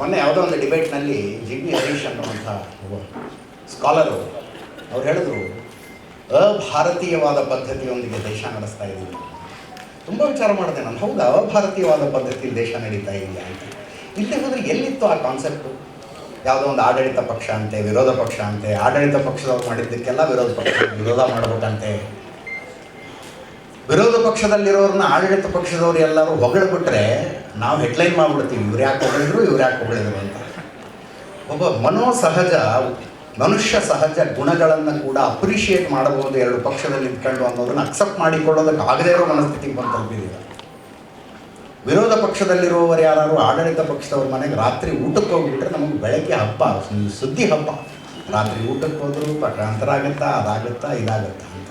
ಮೊನ್ನೆ ಯಾವುದೋ ಒಂದು ಡಿಬೇಟ್ನಲ್ಲಿ ಜಿ ಬಿ ಹರೀಶ್ ಅನ್ನುವಂಥ ಒಬ್ಬ ಸ್ಕಾಲರು ಅವ್ರು ಹೇಳಿದ್ರು, ಅಭಾರತೀಯವಾದ ಪದ್ಧತಿಯೊಂದಿಗೆ ದೇಶ ನಡೆಸ್ತಾ ಇದ್ದೀವಿ ತುಂಬ ವಿಚಾರ ಮಾಡಿದೆ ನಾನು, ಹೌದು, ಅಭಾರತೀಯವಾದ ಪದ್ಧತಿಯಲ್ಲಿ ದೇಶ ನಡೀತಾ ಇದೆಯಾ ಅಂತ. ಇಲ್ಲಿ ಹೋದರೆ ಎಲ್ಲಿತ್ತು ಆ ಕಾನ್ಸೆಪ್ಟು ಯಾವುದೋ ಒಂದು ಆಡಳಿತ ಪಕ್ಷ ಅಂತೆ, ವಿರೋಧ ಪಕ್ಷ ಅಂತೆ, ಆಡಳಿತ ಪಕ್ಷದವ್ರು ಮಾಡಿದ್ದಕ್ಕೆಲ್ಲ ವಿರೋಧ ಪಕ್ಷ, ವಿರೋಧ ಮಾಡ್ಬೇಕಂತೆ. ವಿರೋಧ ಪಕ್ಷದಲ್ಲಿರೋರನ್ನ ಆಡಳಿತ ಪಕ್ಷದವ್ರು ಎಲ್ಲರೂ ಹೊಗಳ್ಬಿಟ್ರೆ ನಾವು ಹೆಡ್ಲೈನ್ ಮಾಡ್ಬಿಡ್ತೀವಿ. ಇವ್ರು ಯಾಕೆ ಹೊಗಳಿದ್ರು, ಇವ್ರು ಯಾಕೆ ಹೊಗಳಿದ್ರು ಅಂತ. ಒಬ್ಬ ಮನೋ ಸಹಜ, ಮನುಷ್ಯ ಸಹಜ ಗುಣಗಳನ್ನು ಕೂಡ ಅಪ್ರಿಷಿಯೇಟ್ ಮಾಡಬಹುದು ಎರಡು ಪಕ್ಷದಲ್ಲಿ ಇದ್ಕೊಂಡು ಅನ್ನೋದನ್ನ ಅಕ್ಸೆಪ್ಟ್ ಮಾಡಿಕೊಳ್ಳೋದಕ್ಕೆ ಆಗದೇ ಇರೋ ಮನಸ್ಥಿತಿಗೆ ಬಂದು ತಲುಪಿದ್ದೀವಿ ವಿರೋಧ ಪಕ್ಷದಲ್ಲಿರುವವರು ಯಾರು ಆಡಳಿತ ಪಕ್ಷದವ್ರ ಮನೆಗೆ ರಾತ್ರಿ ಊಟಕ್ಕೆ ಹೋಗ್ಬಿಟ್ರೆ ನಮಗೆ ಬೆಳಗ್ಗೆ ಹಬ್ಬ, ಸುದ್ದಿ ಹಬ್ಬ. ರಾತ್ರಿ ಊಟಕ್ಕೆ ಹೋದ್ರು ಪಟ್ರಾಂತರ ಆಗುತ್ತಾ, ಅದಾಗುತ್ತಾ, ಇದಾಗುತ್ತಾ ಅಂತ.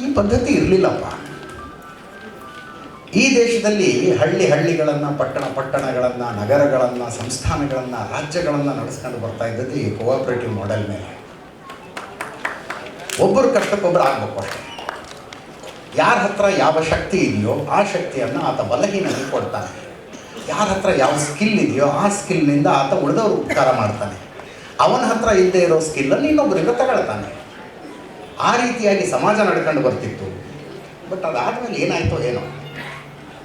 ಈ ಪದ್ಧತಿ ಇರಲಿಲ್ಲಪ್ಪ. ಈ ದೇಶದಲ್ಲಿ ಹಳ್ಳಿ ಹಳ್ಳಿಗಳನ್ನು, ಪಟ್ಟಣ ಪಟ್ಟಣಗಳನ್ನು, ನಗರಗಳನ್ನು, ಸಂಸ್ಥಾನಗಳನ್ನು, ರಾಜ್ಯಗಳನ್ನು ನಡೆಸ್ಕೊಂಡು ಬರ್ತಾ ಇದ್ದದ್ದು ಈ ಕೋಆಪರೇಟಿವ್ ಮಾಡೆಲ್ ಮೇಲೆ. ಒಬ್ಬರು ಕಷ್ಟಕ್ಕೊಬ್ಬರು ಆಗಬೇಕು ಅಷ್ಟೇ. ಯಾರ ಹತ್ರ ಯಾವ ಶಕ್ತಿ ಇದೆಯೋ ಆ ಶಕ್ತಿಯನ್ನು ಆತ ಬಲಹೀನಲ್ಲಿ ಕೊಡ್ತಾನೆ. ಯಾರ ಹತ್ರ ಯಾವ ಸ್ಕಿಲ್ ಇದೆಯೋ ಆ ಸ್ಕಿಲ್ನಿಂದ ಆತ ಉಳಿದವರು ಉಪಕಾರ ಮಾಡ್ತಾನೆ. ಅವನ ಹತ್ರ ಇಲ್ಲದೆ ಇರೋ ಸ್ಕಿಲ್ಲನ್ನು ಇನ್ನೊಬ್ಬರಿಂದ ತಗೊಳ್ತಾನೆ. ಆ ರೀತಿಯಾಗಿ ಸಮಾಜ ನಡ್ಕೊಂಡು ಬರ್ತಿತ್ತು. ಬಟ್ ಅದಾದಮೇಲೆ ಏನಾಯಿತೋ ಏನೋ,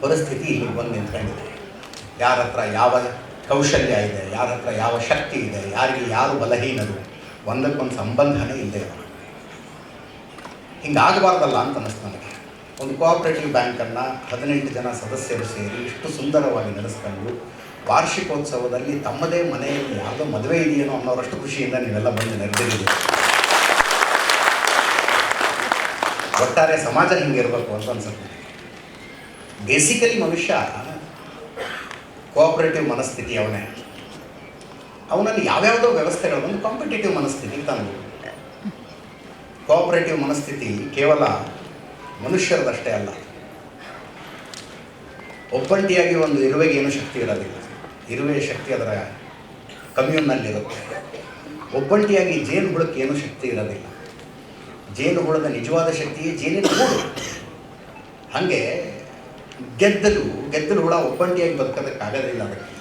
ಪರಿಸ್ಥಿತಿ ಇಲ್ಲಿ ಬಂದು ನಿಂತ್ಕೊಂಡಿದೆ. ಯಾರ ಹತ್ರ ಯಾವ ಕೌಶಲ್ಯ ಇದೆ, ಯಾರ ಹತ್ರ ಯಾವ ಶಕ್ತಿ ಇದೆ, ಯಾರಿಗೆ ಯಾರು ಬಲಹೀನರು, ಒಂದಕ್ಕೊಂದು ಸಂಬಂಧನೇ ಇಲ್ಲದೆ ಹಿಂಗೆ ಹಿಂಗಾಗಬಾರ್ದಲ್ಲ ಅಂತ ಅನ್ನಿಸ್ತು ನನಗೆ. ಒಂದು ಕೋಆಪರೇಟಿವ್ ಬ್ಯಾಂಕನ್ನು ಹದಿನೆಂಟು ಜನ ಸದಸ್ಯರು ಸೇರಿ ಇಷ್ಟು ಸುಂದರವಾಗಿ ನಡೆಸ್ಕೊಂಡು ವಾರ್ಷಿಕೋತ್ಸವದಲ್ಲಿ ತಮ್ಮದೇ ಮನೆಯಲ್ಲಿ ಯಾವುದೋ ಮದುವೆ ಇದೆಯೇನೋ ಅನ್ನೋರಷ್ಟು ಖುಷಿಯಿಂದ ನೀವೆಲ್ಲ ಬಂದು ನೆರೆದಿದ್ದೀರಿ. ಒಟ್ಟಾರೆ ಸಮಾಜ ಹಿಂಗಿರಬೇಕು ಅಂತ ಅನ್ಸುತ್ತೆ. ಬೇಸಿಕಲಿ ಮನುಷ್ಯ ಕೋಆಪರೇಟಿವ್ ಮನಸ್ಥಿತಿ ಅವನೇ. ಅವನಲ್ಲಿ ಯಾವ್ಯಾವುದೋ ವ್ಯವಸ್ಥೆಗಳು ಒಂದು ಕಾಂಪಿಟೇಟಿವ್ ಮನಸ್ಥಿತಿ ತಂದು. ಕೋಆಪರೇಟಿವ್ ಮನಸ್ಥಿತಿ ಕೇವಲ ಮನುಷ್ಯರದಷ್ಟೇ ಅಲ್ಲ. ಒಬ್ಬಂಟಿಯಾಗಿ ಒಂದು ಇರುವೆಗೆ ಏನು ಶಕ್ತಿ ಇರೋದಿಲ್ಲ. ಇರುವೆಯ ಶಕ್ತಿ ಅದರ ಕಮ್ಯೂನ್ನಲ್ಲಿರುತ್ತೆ ಒಬ್ಬಂಟಿಯಾಗಿ ಜೇನು ಏನು ಶಕ್ತಿ ಇರೋದಿಲ್ಲ. ಜೇನು ಹುಳದ ನಿಜವಾದ ಶಕ್ತಿಯೇ ಜೇನಿನ ಗೂಡು. ಹಾಗೆ ಗೆದ್ದಲು ಗೆದ್ದಲು ಹುಳ ಒಬ್ಬಂಟಿಯಾಗಿ ಬದುಕೋದಕ್ಕಾಗೋದಿಲ್ಲ ಅದಕ್ಕೆ.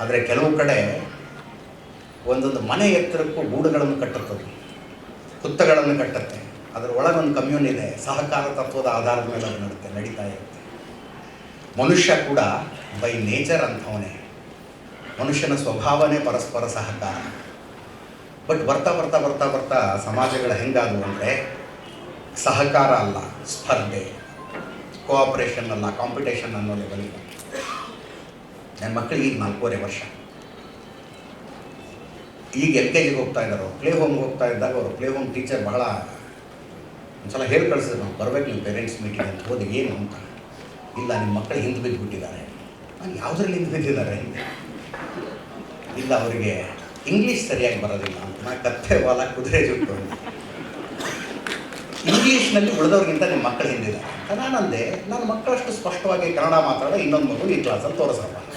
ಆದರೆ ಕೆಲವು ಕಡೆ ಒಂದೊಂದು ಮನೆ ಎತ್ತರಕ್ಕೂ ಗೂಡುಗಳನ್ನು ಕಟ್ಟುತ್ತದೆ ಕುತ್ತಗಳನ್ನು ಕಟ್ಟುತ್ತೆ. ಅದರ ಒಳಗೊಂದು ಕಮ್ಯೂನ್ ಇದೆ. ಸಹಕಾರ ತತ್ವದ ಆಧಾರದ ಮೇಲೆ ಅದು ನಡುತ್ತೆ ನಡೀತಾ ಇರುತ್ತೆ. ಮನುಷ್ಯ ಕೂಡ ಬೈ ನೇಚರ್ ಅಂಥವನೇ. ಮನುಷ್ಯನ ಸ್ವಭಾವನೇ ಪರಸ್ಪರ ಸಹಕಾರ. ಬಟ್ ಬರ್ತಾ ಬರ್ತಾ ಬರ್ತಾ ಬರ್ತಾ ಸಮಾಜಗಳು ಹೆಂಗಾದವು ಅಂದರೆ ಸಹಕಾರ ಅಲ್ಲ, ಸ್ಪರ್ಧೆ ಕೋಆಪರೇಷನ್ ಅಲ್ಲ ಕಾಂಪಿಟೇಷನ್ ಅನ್ನೋ ಲೆವೆಲಿಗೆ ನನ್ನ ಮಕ್ಕಳಿಗೆ ಈಗ ನಾಲ್ಕೂವರೆ ವರ್ಷ. ಈಗ ಎಲ್ ಕೆ ಜಿಗೆ ಹೋಗ್ತಾ ಇದ್ದಾರೆ ಪ್ಲೇ ಹೋಮ್ಗೆ ಹೋಗ್ತಾ ಇದ್ದಾಗ ಅವರು ಪ್ಲೇ ಹೋಮ್ ಟೀಚರ್ ಬಹಳ ಒಂದ್ಸಲ ಹೇಳಿ ಕಳಿಸಿದ್ರು ನಾವು ಬರಬೇಕು ನಿಮ್ಮ ಪೇರೆಂಟ್ಸ್ ಮೀಟಿಂಗ್ ಅಂತ ಹೋದ, ಏನು ಅಂತ? ಇಲ್ಲ ನಿಮ್ಮ ಮಕ್ಕಳು ಹಿಂದೆ ಬಿದ್ದುಬಿಟ್ಟಿದ್ದಾರೆ ನಾನು ಯಾವುದ್ರಲ್ಲಿ ಹಿಂದೆ ಬಿದ್ದಿದ್ದಾರೆ? ಇಲ್ಲ, ಅವರಿಗೆ ಇಂಗ್ಲೀಷ್ ಸರಿಯಾಗಿ ಬರೋದಿಲ್ಲ ಅಂತ. ಕತ್ತೆ ವಾಲ ಕುದುರೆ ಜುಟ್ಟು. ಇಂಗ್ಲೀಷ್ನಲ್ಲಿ ಉಳಿದವ್ರಿಗಿಂತ ನಿಮ್ಮ ಮಕ್ಕಳು ಹಿಂದಿದ್ದಾರೆ ಅಂತ ನಾನಂದೆ. ನನ್ನ ಮಕ್ಕಳಷ್ಟು ಸ್ಪಷ್ಟವಾಗಿ ಕನ್ನಡ ಮಾತಾಡೋ ಇನ್ನೊಂದು ಮಗು ಈ ಕ್ಲಾಸಲ್ಲಿ ತೋರಿಸಪ್ಪ.